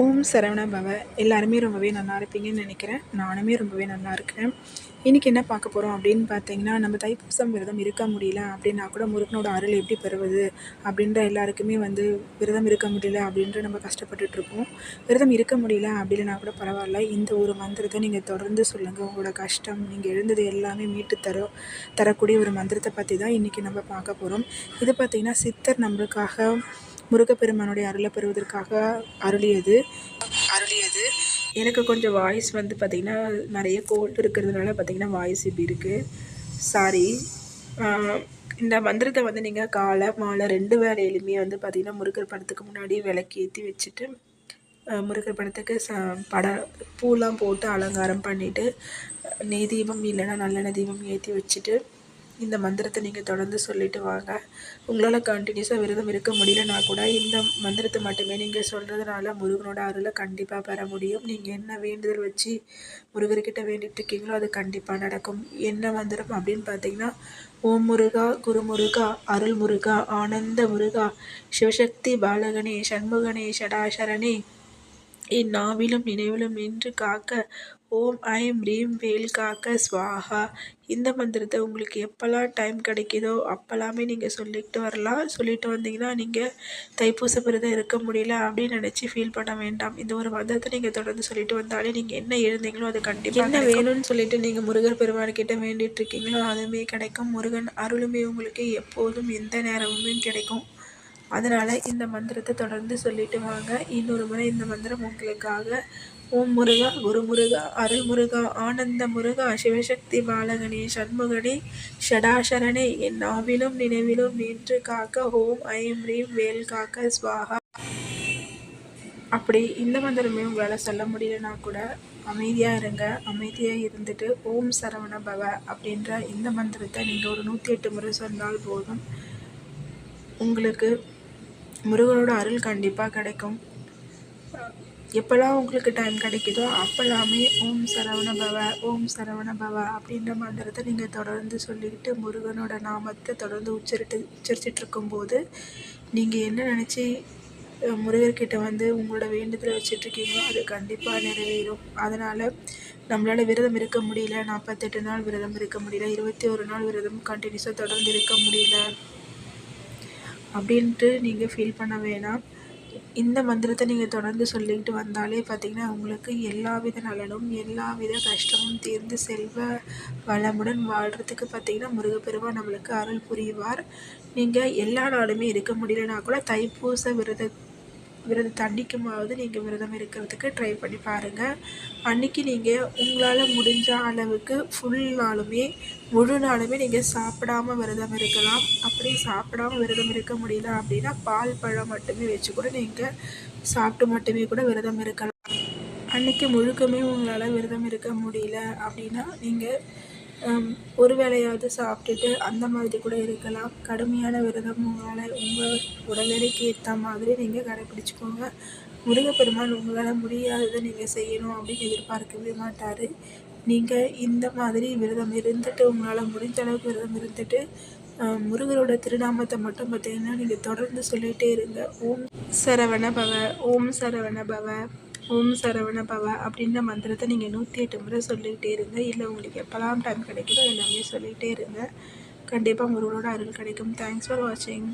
ஓம் சரவண பவ. எல்லாருமே ரொம்பவே நல்லா இருப்பீங்கன்னு நினைக்கிறேன். நானுமே ரொம்பவே நல்லா இருக்கிறேன் இன்றைக்கி என்ன பார்க்க போகிறோம் அப்படின்னு பார்த்தீங்கன்னா நம்ம தைப்பூசம் விரதம் இருக்க முடியல அப்படின்னா கூட முருகனோட அருள் எப்படி பெறுவது அப்படின்ற எல்லாருக்குமே வந்து விரதம் இருக்க முடியல அப்படின்ற நம்ம கஷ்டப்பட்டுட்ருப்போம் விரதம் இருக்க முடியல அப்படின்னா கூட பரவாயில்ல. இந்த ஒரு மந்திரத்தை நீங்கள் தொடர்ந்து சொல்லுங்கள் உங்களோட கஷ்டம் நீங்கள் எழுந்தது எல்லாமே மீட்டு தர தரக்கூடிய ஒரு மந்திரத்தை பற்றி தான் இன்றைக்கி நம்ம பார்க்க போகிறோம் இது பார்த்திங்கன்னா சித்தர் நம்மளுக்காக முருகப்பெருமானுடைய அருளை பெறுவதற்காக அருளியது. அருளியது. எனக்கு கொஞ்சம் வாய்ஸ் வந்து பார்த்திங்கன்னா நிறைய கோல்டு இருக்கிறதுனால பார்த்திங்கன்னா வாய்ஸ் இப்படி இருக்குது சாரி இந்த மந்திரத்தை வந்து நீங்கள் காலை மாலை ரெண்டு வேலையிலுமே வந்து பார்த்திங்கன்னா முருகர் படத்துக்கு முன்னாடி விளக்கு ஏற்றி வச்சுட்டு முருகர் படத்துக்கு ச பட பூலாம் போட்டு அலங்காரம் பண்ணிவிட்டு நெய் தீபம் இல்லைன்னா நல்லெண்ணெய் தீபம் ஏற்றி வச்சுட்டு இந்த மந்திரத்தை நீங்கள் தொடர்ந்து சொல்லிட்டு வாங்க. உங்களால் கண்டினியூஸாக விரதம் இருக்க முடியலனா கூட இந்த மந்திரத்தை மட்டுமே நீங்கள் சொல்கிறதுனால முருகனோட அருளை கண்டிப்பாக பெற முடியும். நீங்கள் என்ன வேண்டுதல் வச்சு முருகர்கிட்ட வேண்டிட்டு இருக்கீங்களோ அது கண்டிப்பாக நடக்கும். என்ன மந்திரம் அப்படின்னு பார்த்தீங்கன்னா ஓம் முருகா குரு முருகா அருள் முருகா ஆனந்த முருகா சிவசக்தி பாலகனே சண்முகனே ஷடாசரணே என் நாவிலும் நினைவிலும் நின்று காக்க ஓம் ஐம் ரீம் வேல் காக்க ஸ்வாஹா. இந்த மந்திரத்தை உங்களுக்கு எப்போல்லாம் டைம் கிடைக்கிதோ அப்போல்லாமே நீங்கள் சொல்லிக்கிட்டு வரலாம். சொல்லிட்டு வந்தீங்கன்னா நீங்கள் தைப்பூச விரதம் இருக்க முடியல அப்படின்னு நினச்சி ஃபீல் பண்ண வேண்டாம். இந்த ஒரு மந்திரத்தை நீங்கள் தொடர்ந்து சொல்லிட்டு வந்தாலே நீங்கள் என்ன எழுந்தீங்களோ அது கண்டிப்பாக என்ன வேணும்னு சொல்லிட்டு நீங்கள் முருகர் பெருமாள்கிட்ட வேண்டிட்டு இருக்கீங்களோ அதுவுமே கிடைக்கும். முருகன் அருளுமே உங்களுக்கு எப்போதும் எந்த நேரமுமே கிடைக்கும். அதனால் இந்த மந்திரத்தை தொடர்ந்து சொல்லிட்டு வாங்க. இன்னொரு முறை இந்த மந்திரம் உங்களுக்காக. ஓம் முருகா குரு முருகா அருள் முருகா ஆனந்த முருகா சிவசக்தி பாலகனே சண்முகனே ஷடாசரணே என் நாவிலும் நினைவிலும் நின்று காக்க ஓம் ஐம் ரீம் வேல் காக்க ஸ்வாகா. அப்படி இந்த மந்திரமே உங்களால் சொல்ல முடியலனா கூட அமைதியாக இருங்க. அமைதியாக இருந்துட்டு ஓம் சரவண பவ அப்படின்ற இந்த மந்திரத்தை நீங்கள் ஒரு நூற்றி எட்டு முறை சொன்னால் போதும். உங்களுக்கு முருகனோட அருள் கண்டிப்பாக கிடைக்கும். எப்போல்லாம் உங்களுக்கு டைம் கிடைக்குதோ அப்போல்லாமே ஓம் சரவண பவ ஓம் சரவண பவ அப்படின்ற மந்திரத்தை நீங்கள் தொடர்ந்து சொல்லிக்கிட்டு முருகனோட நாமத்தை தொடர்ந்து உச்சரிட்டு உச்சரிச்சிட்டு இருக்கும்போது நீங்கள் என்ன நினச்சி முருகர்கிட்ட வந்து உங்களோட வேண்டுதலை வச்சிட்ருக்கீங்களோ அது கண்டிப்பாக நிறைவேறும். அதனால் நம்மளால் விரதம் இருக்க முடியல நாற்பத்தெட்டு நாள் விரதம் இருக்க முடியல இருபத்தி ஒரு நாள் விரதம் கண்டினியூஸாக தொடர்ந்து இருக்க முடியல அப்படின்ட்டு நீங்கள் ஃபீல் பண்ண வேணாம். இந்த மந்திரத்தை நீங்கள் தொடர்ந்து சொல்லிக்கிட்டு வந்தாலே பார்த்திங்கன்னா உங்களுக்கு எல்லா வித நலனும் எல்லா வித கஷ்டமும் தீர்ந்து செல்வ வளமுடன் வாழ்கிறதுக்கு பார்த்திங்கன்னா முருகப்பெருமான் நம்மளுக்கு அருள் புரிவார். நீங்கள் எல்லா நாளுமே இருக்க முடியலனா கூட தைப்பூச விரத விரதத்தை அன்றைக்குமாவது நீங்கள் விரதம் இருக்கிறதுக்கு ட்ரை பண்ணி பாருங்கள் அன்றைக்கி நீங்கள் உங்களால் முடிஞ்ச அளவுக்கு ஃபுல் நாளுமே முழு நாளுமே நீங்கள் சாப்பிடாம விரதம் இருக்கலாம். அப்படி சாப்பிடாம விரதம் இருக்க முடியல அப்படின்னா பால் பழம் மட்டுமே வச்சு கூட நீங்கள் சாப்பிட்டு மட்டுமே கூட விரதம் இருக்கலாம். அன்றைக்கி முழுக்கமே உங்களால் விரதம் இருக்க முடியல அப்படின்னா நீங்கள் ஒரு வேளையாவது சாப்பிட்டுட்டு அந்த மாதிரி கூட இருக்கலாம். கடுமையான விரதம் உங்களால் உங்கள் உடல்நிலைக்கு ஏற்ற மாதிரி நீங்கள் கடைப்பிடிச்சிக்கோங்க முருகப்பெருமான் உங்களால் முடியாததை நீங்கள் செய்யணும் அப்படின்னு எதிர்பார்க்கவே மாட்டார். நீங்கள் இந்த மாதிரி விரதம் இருந்துட்டு உங்களால் முடிஞ்ச அளவுக்கு விரதம் இருந்துட்டு முருகரோட திருநாமத்தை மட்டும் பார்த்தீங்கன்னா நீங்கள் தொடர்ந்து சொல்லிகிட்டே இருங்க. ஓம் சரவண பவ ஓம் சரவண பவ. ஓம் சரவண பவ அப்படின்ற மந்திரத்தை நீங்கள் நூற்றி எட்டு முறை சொல்லிக்கிட்டே இருங்க. இல்லை உங்களுக்கு எப்போல்லாம் டைம் கிடைக்குதோ எல்லாமே சொல்லிகிட்டே இருங்க. கண்டிப்பாக உங்களோட அருள் கிடைக்கும். தேங்க்ஸ் ஃபார் வாட்சிங்